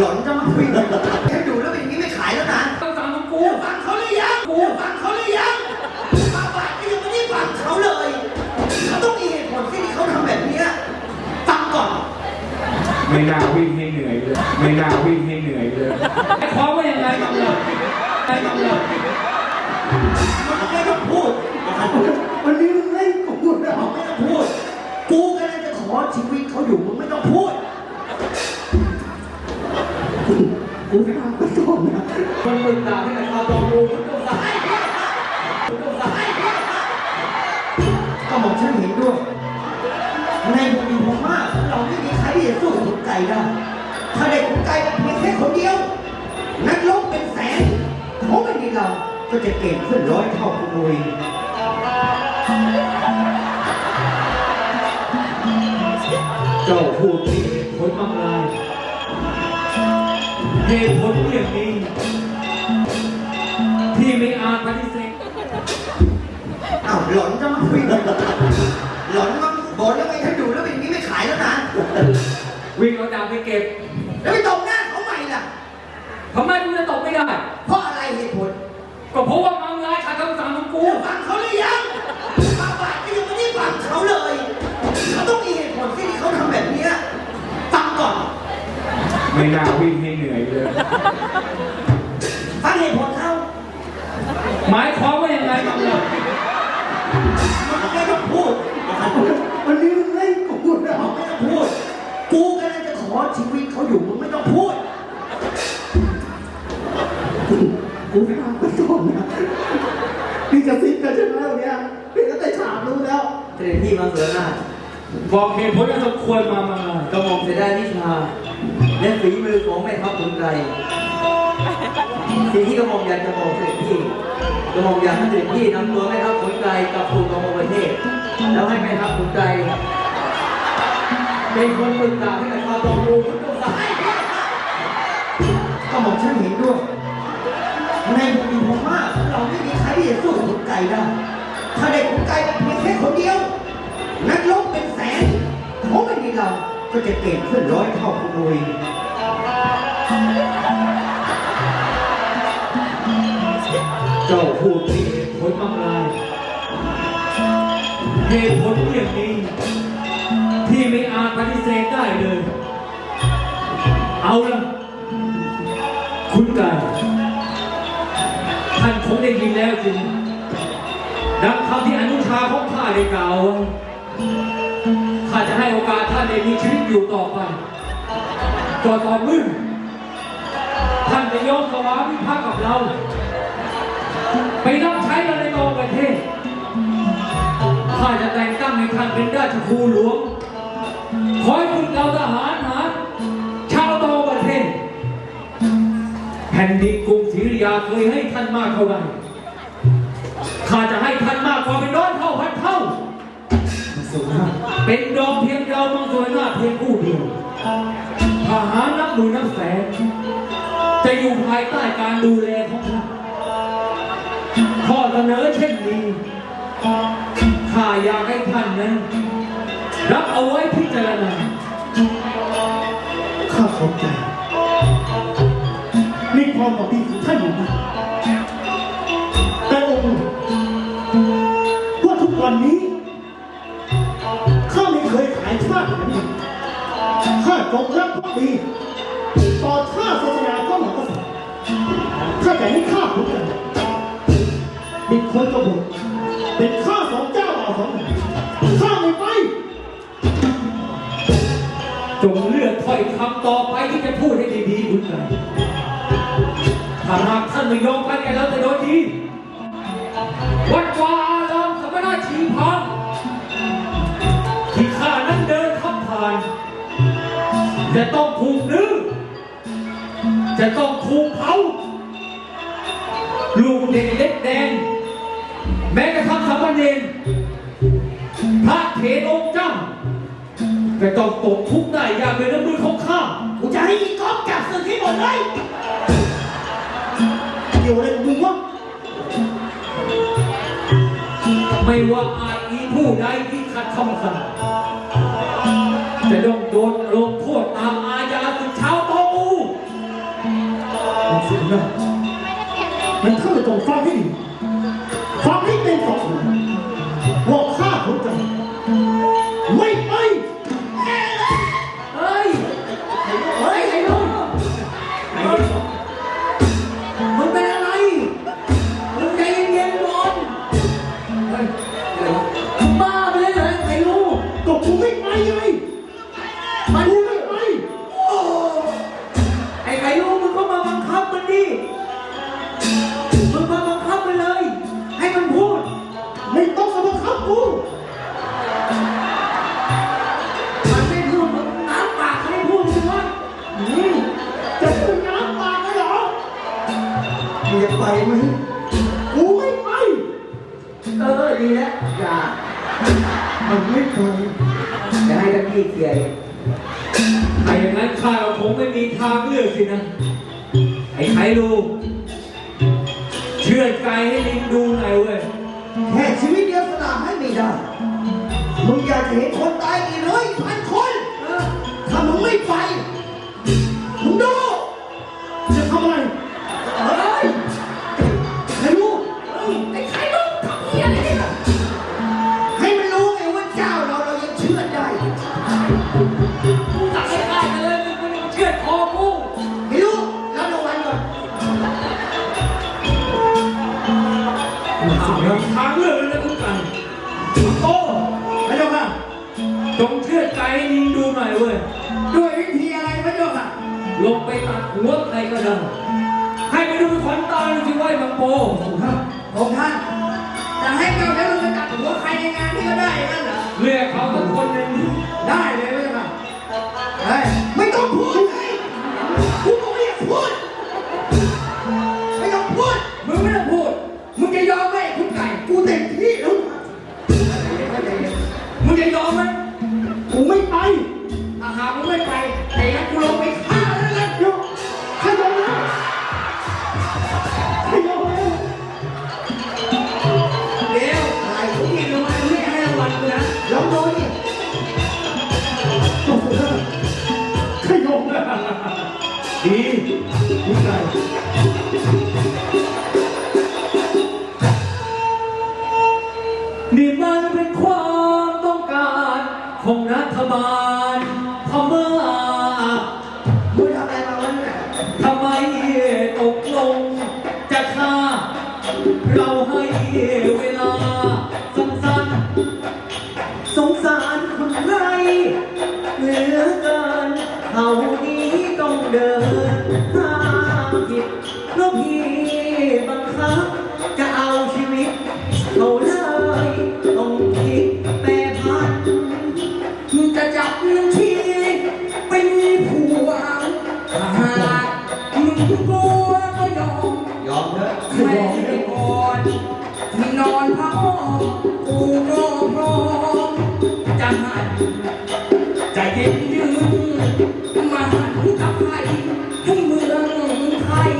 หล่อนจะมาคุยกันฉันดูแล้วเป็นอย่างนี้ไม่ขายแล้วนะต้องสั่งของกูฟังเขาหรือยังกูฟังเขาหรือยังบางบาทก็ยังไม่ได้ฟังเขาเลยเขาต้องมีเหตุผลที่เขาทำแบบเนี้ยฟังก่อนไม่น่าวิ่งให้เหนื่อยเลย ไม่น่าวิ่งให้เหนื่อยเลยไอ้ความว่ายังไงบ้างเลยไอ้บ้างเลยมันไม่ต้องพูดวันนี้มึงเล่นกูนะมึงไม่ต้องพูด กูกำลังจะขอชีวิตเขาอยู่มึงไม่ต้องพูด กูฟังก็ต้องนะมันมึนตาที่ไหนข้าวตองกูมันต้องสั่งมันต้องสั่งก็บอกฉันเห็นด้วย ในบุรีผมมากเราไม่มีใครที่จะสู้กับขุนไก่ได้ถ้าได้ขุนไก่เป็นเพียงแค่คนเดียว นักรบเป็นแสนเขาไม่มีเราก็จะเก่งขึ้นร้อยเท่าคุณลุยเจ้าพูดมีเหตุผลมากมาย เหตุผลอย่างนี้ ที่ไม่อาจปฏิเสธอ้าวหลอนจะมาคุยกันหลอนมาบอกแล้วไงถ้าดูแล้วเป็นอย่างนี้ไม่ขายแล้วนะ วิ่งเอาดาบไปเก็บ แล้วไปตบหน้าเขาใหม่ล่ะทำไมกูจะตกไม่ได้ เพราะอะไรเหตุผล ก็เพราะว่ามังงายขัดคำสั่งของกู กูฟังเขาหรือยังบางบาทก็ยังไม่ได้ฟังเขาเลย เขาต้องมีเหตุผลที่เขาทำแบบเนี้ยฟังก่อน ไม่น่าวิ่งให้เหนื่อยเลย ฟังเหตุผลเขาหมายความว่ายังไงบ้างเลยมันไม่ต้องพูดวันนี้มึงเล่นกูนะมึงไม่ต้องพูด กูกำลังจะขอชีวิตเขาอยู่มึงไม่ต้องพูด กูฟังก็ต้องนะนี่กระซิบกันใช่ไหมวันเนี้ยพี่ก็แต่ฉาบรู้แล้วเสด็จพี่มาเสือหน้าบอกเหตุผลที่สมควรมามังงายกระหม่อมเสียได้วิชา และฝีมือของแม่ทัพขุนไกรสิ่งที่กระหม่อมอยากจะบอกเสด็จพี่กระหม่อมอยากให้เสด็จพี่นำตัวแม่ทัพขุนไกรกลับสู่กองประเทศ แล้วให้แม่ทัพขุนไกรเป็นคนปรึกษาให้กับชาวตองรูพุทธศาสนาก็บอกฉันเห็นด้วย ในบุรีผมมาเราไม่มีใครที่จะสู้ขุนไก่ได้ ถ้าได้ขุนไก่เป็นเพียงแค่คนเดียว นักรบเป็นแสนเขาไม่มีเรา ก็จะเก่งขึ้นร้อยเท่าคุณลุยเจ้าพูดมีเหตุผลมากมายเหตุผลอย่างนี้ ที่ไม่อาจปฏิเสธได้เลย เอาละคุณไก่ท่านคงได้ยินแล้วจริงดังคำที่อนุชาของข้าได้กล่าวไว้ โอกาสท่านได้มีชีวิตอยู่ต่อไปต่อต่อมื่อท่านจะยอมสวามิภักดิ์กับเรา ไปรับใช้เราในกองประเทศข้าจะแต่งตั้งให้ท่านเป็นราชครูหลวง คอยฝึกเราทหารหารชาวตองประเทศ แผ่นดินกรุงศรีอยุธยาเคยให้ท่านมากเท่าไหร่ข้าจะให้ท่านมากกว่าเป็นร้อยเท่าพันเท่า สูงมากเป็นดอกเพียงเดียวมังสวยหน้าเพียงผู้เดียวทหารนับหมื่นนับแสนจะอยู่ภายใต้การดูแลของท่านข้อเสนอเช่นนี้ข้าอยากให้ท่านนั้น รับเอาไว้พิจารณาข้าขอบใจมีความหวังดีของท่านอยู่นะ ข้าจงรักภักดีต่อข้าศาสนาพระมหากษัตริย์ถ้าแต่ให้ข้าพูดกั กระทั่งสามเณรพระเถรองค์เจ้าแต่ต้องตกทุกข์ได้ยากเลยน้ำมือของข้ากูจะให้ก๊อีกลับสึกที่หมดเลยเดี๋ยวเลยมึงวะไม่ว่าอาอีผู้ใดที่ขัดคำสั่งจะต้องโดนลงโทษตามอาญาสุดเช้าโตอูมันเสียนะมันเข้าไปต้องฟ้าที่ 全国。 ไปไหมอู้ยไป เออ ดีแล้วอย่ามันไม่ไปจะให้ตะกี้เกียร์ไอ้อย่างนั้นข้าเราคงไม่มีทางเลือกสินะ ไอ้ไคลูเชื่อใจให้ลิงดูหน่อยเว้ยแค่ชีวิตเดียวสนามให้มีได้ มึงอยากจะเห็นคนตายกี่ร้อยพัน ให้ไปดูขวัตาดูสิว่ามังโปของท่านแต่ให้เราแล้วมัจะจับหัว่าใครในงานที่ก็ได้นั่นเหรอเรียกเขาสักคนหนึ่งได้เลยไม่ใช่ไหมไม่ต้องพูด ของรัฐบาล จะจะยืนยืนมาหันกับใครให้เมืองไทย